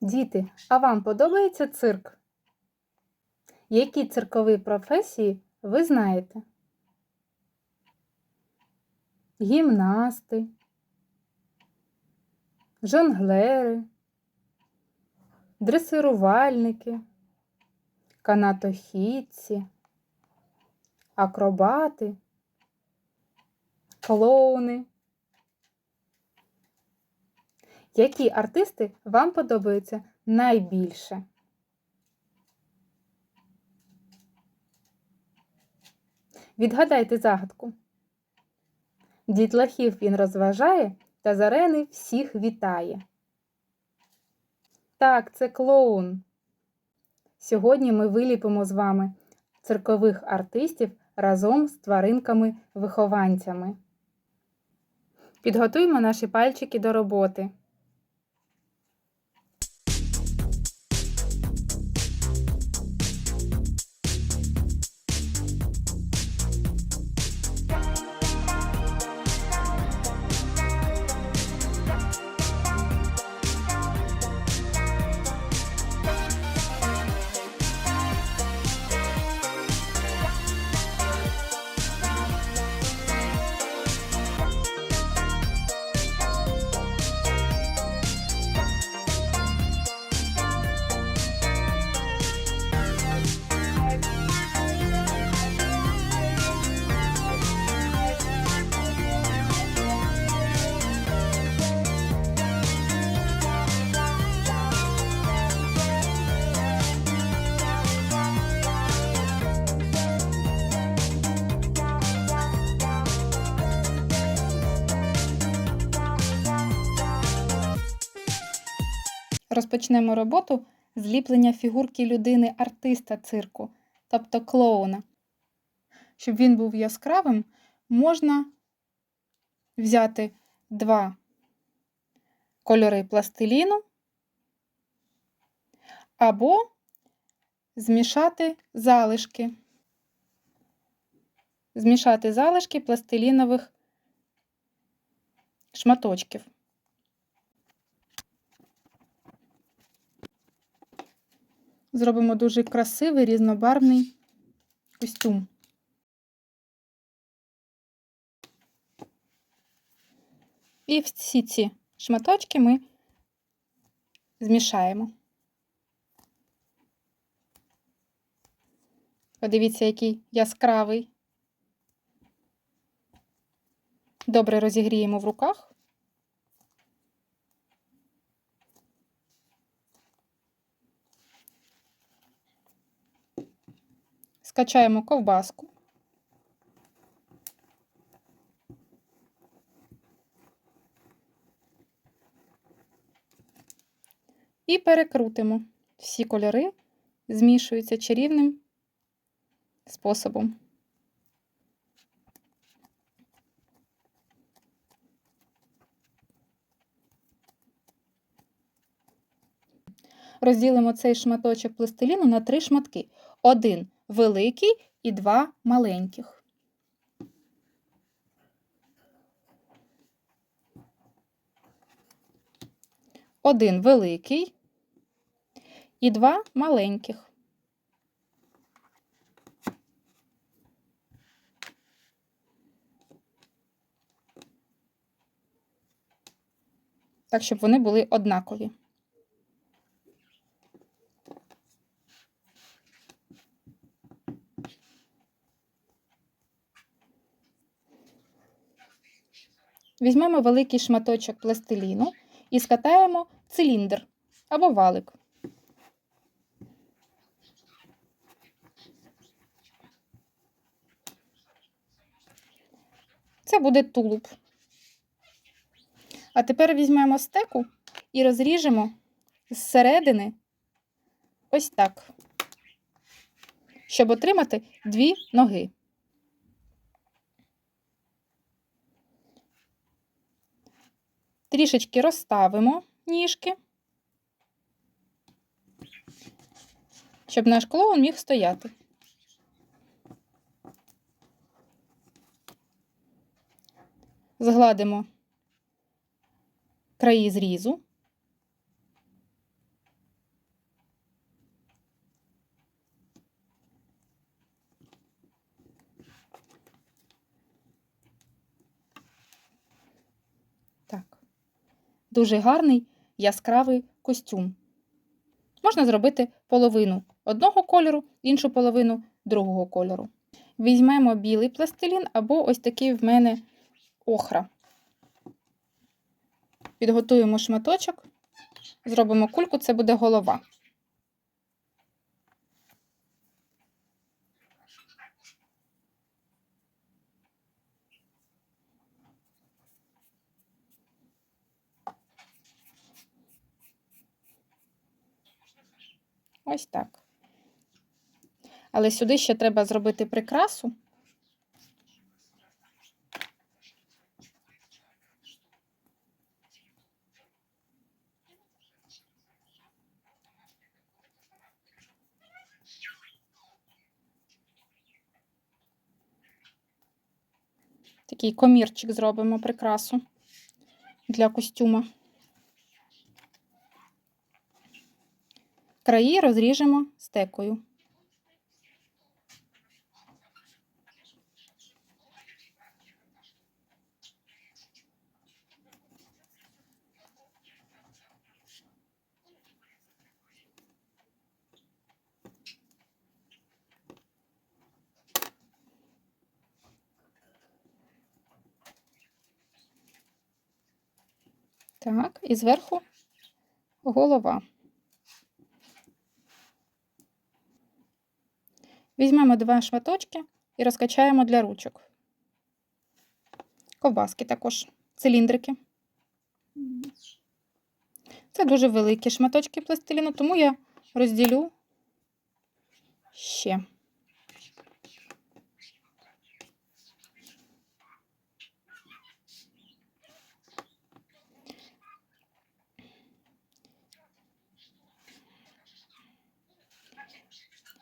Діти, а вам подобається цирк? Які циркові професії ви знаєте? Гімнасти, жонглери, дресирувальники, канатохідці, акробати, клоуни. Які артисти вам подобаються найбільше? Відгадайте загадку. Дітлахів він розважає та з арени всіх вітає. Так, це клоун. Сьогодні ми виліпимо з вами циркових артистів разом з тваринками-вихованцями. Підготуймо наші пальчики до роботи. Розпочнемо роботу з ліплення фігурки людини артиста цирку, тобто клоуна. Щоб він був яскравим, можна взяти два кольори пластиліну або змішати залишки. Змішати залишки пластилінових шматочків. Зробимо дуже красивий різнобарвний костюм. І всі ці шматочки ми змішаємо. Подивіться, який яскравий. Добре розігріємо в руках. Скачаємо ковбаску. І перекрутимо. Всі кольори змішуються чарівним способом. Розділимо цей шматочок пластиліну на три шматки. Один великий і два маленьких. Один великий і два маленьких. Так, щоб вони були однакові. Візьмемо великий шматочок пластиліну і скатаємо циліндр або валик. Це буде тулуб. А тепер візьмемо стеку і розріжемо зсередини ось так, щоб отримати дві ноги. Трішечки розставимо ніжки, щоб наш клоун міг стояти. Згладимо краї зрізу. Дуже гарний яскравий костюм. Можна зробити половину одного кольору, іншу половину другого кольору. Візьмемо білий пластилін або ось такий в мене охра. Підготуємо шматочок, зробимо кульку, це буде голова. Ось так. Але сюди ще треба зробити прикрасу. Такий комірчик зробимо прикрасу для костюма. Краї розріжемо стекою. Так, і зверху голова. Візьмемо два шматочки і розкачаємо для ручок. Ковбаски також, циліндрики. Це дуже великі шматочки пластиліну, тому я розділю ще.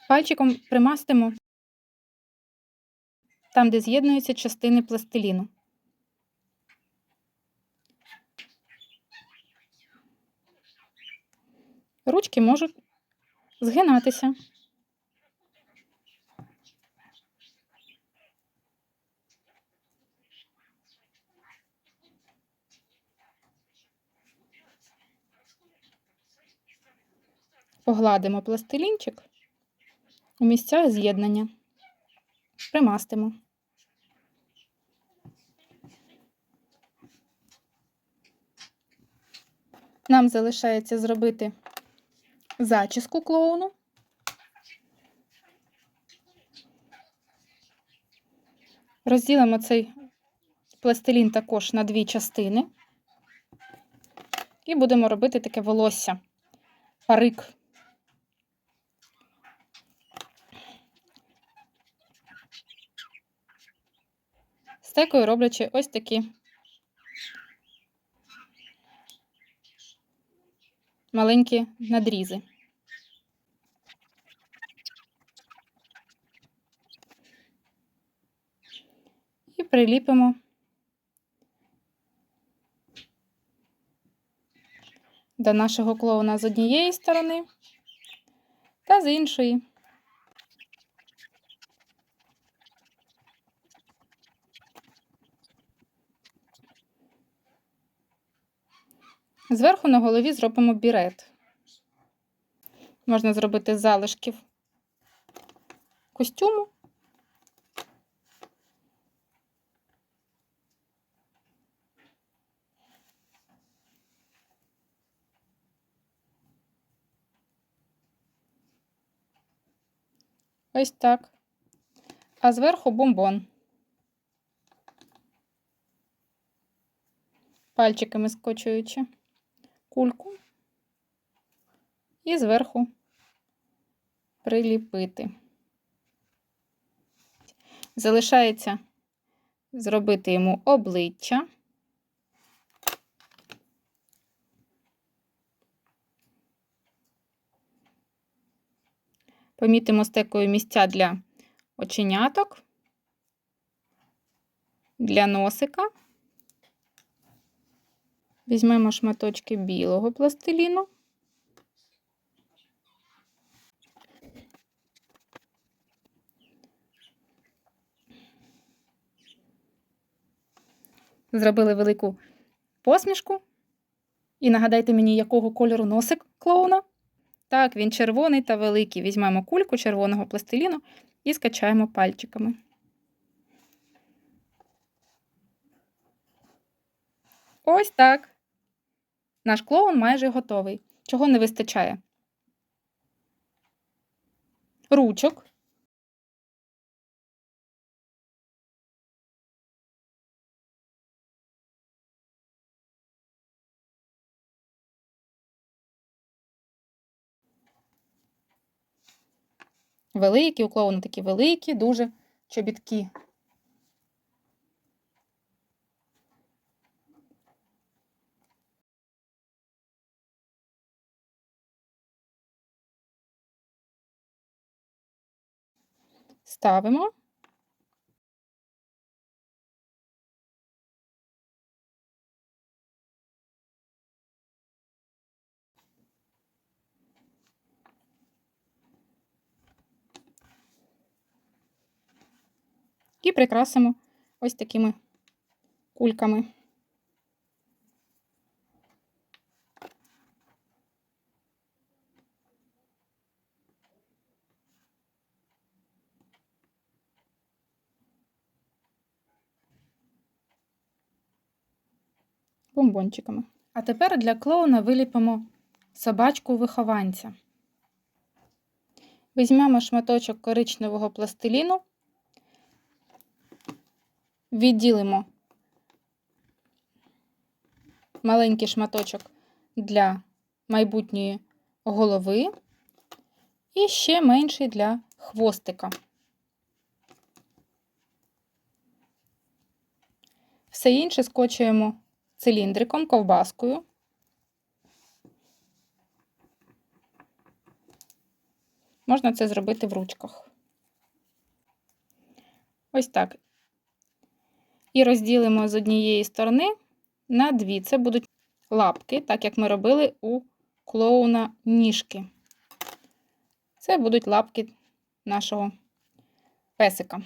Пальчиком примастимо там, де з'єднуються частини пластиліну. Ручки можуть згинатися. Погладимо пластилінчик у місцях з'єднання. Примастимо. Нам залишається зробити зачіску клоуну. Розділимо цей пластилін також на дві частини. І будемо робити таке волосся, парик. Стекою роблячи ось такі маленькі надрізи. І приліпимо до нашого клоуна з однієї сторони та з іншої. Зверху на голові зробимо бірет. Можна зробити з залишків костюму. Ось так. А зверху бомбон. Пальчиками скочуючи кульку і зверху приліпити. Залишається зробити йому обличчя. Помітимо стекою місця для оченяток, для носика. Візьмемо шматочки білого пластиліну. Зробили велику посмішку І нагадайте мені, якого кольору носик клоуна? Так, він червоний та великий. Візьмемо кульку червоного пластиліну і скачаємо пальчиками. Ось так. Наш клоун майже готовий. Чого не вистачає? Ручок. Великі, у клоуна такі великі, дуже чобітки. Ставимо. І прикрасимо ось такими кульками. Бомбончиками. А тепер для клоуна виліпимо собачку вихованця. Візьмемо шматочок коричневого пластиліну, відділимо маленький шматочок для майбутньої голови і ще менший для хвостика. Все інше скочуємо циліндриком, ковбаскою. Можна це зробити в ручках. Ось так. І розділимо з однієї сторони на дві. Це будуть лапки, так як ми робили у клоуна ніжки. Це будуть лапки нашого песика.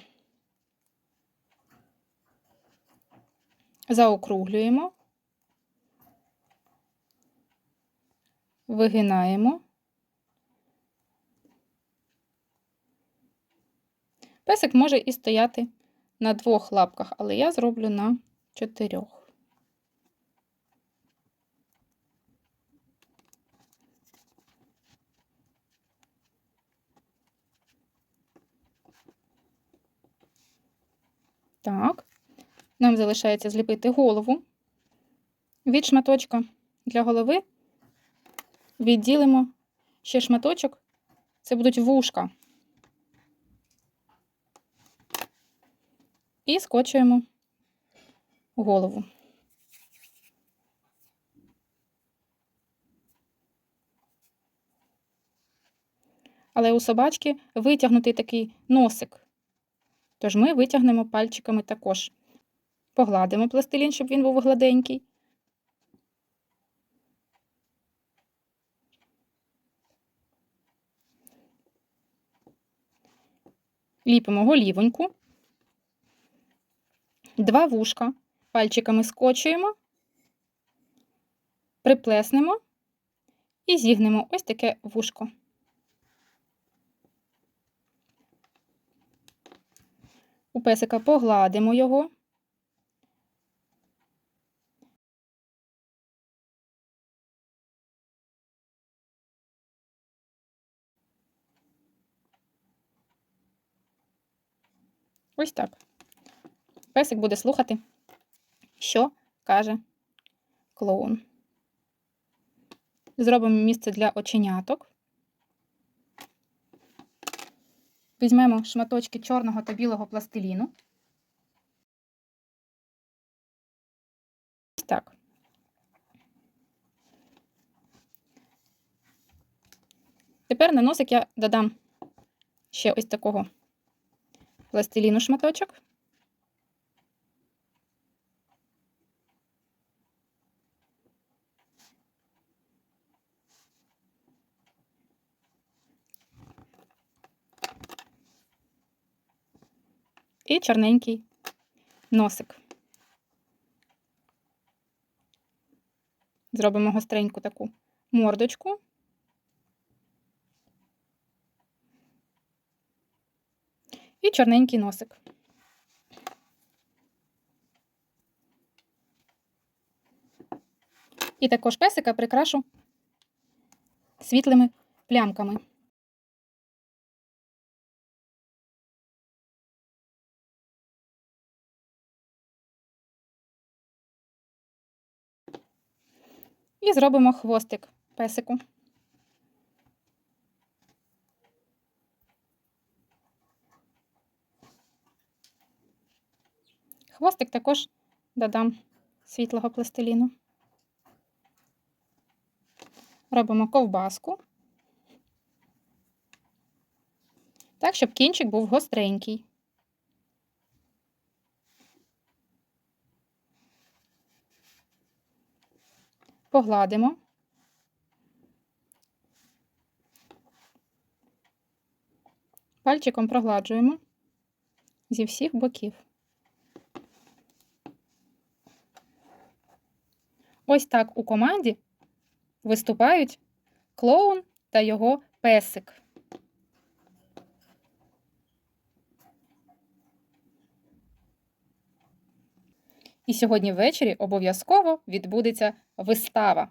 Заокруглюємо. Вигинаємо. Песик може і стояти на двох лапках, але я зроблю на чотирьох. Так, нам залишається зліпити голову від шматочка для голови відділимо ще шматочок, це будуть вушка. І скочуємо голову. Але у собачки витягнутий такий носик. Тож ми витягнемо пальчиками також. Погладимо пластилін, щоб він був гладенький. Ліпимо голівоньку, два вушка, пальчиками скочуємо, приплеснемо і зігнемо ось таке вушко. У песика погладимо його. Ось так. Песик буде слухати, що каже клоун. Зробимо місце для оченяток. Візьмемо шматочки чорного та білого пластиліну. Ось так. Тепер на носик я додам ще ось такого пластиліну шматочок. І чорненький носик. Зробимо гостреньку таку мордочку. Чорненький носик. І також песика прикрашу світлими плямками. І зробимо хвостик песику. Хвостик також додам світлого пластиліну. Робимо ковбаску. Так, щоб кінчик був гостренький. Погладимо. Пальчиком прогладжуємо зі всіх боків. Ось так у команді виступають клоун та його песик. І сьогодні ввечері обов'язково відбудеться вистава.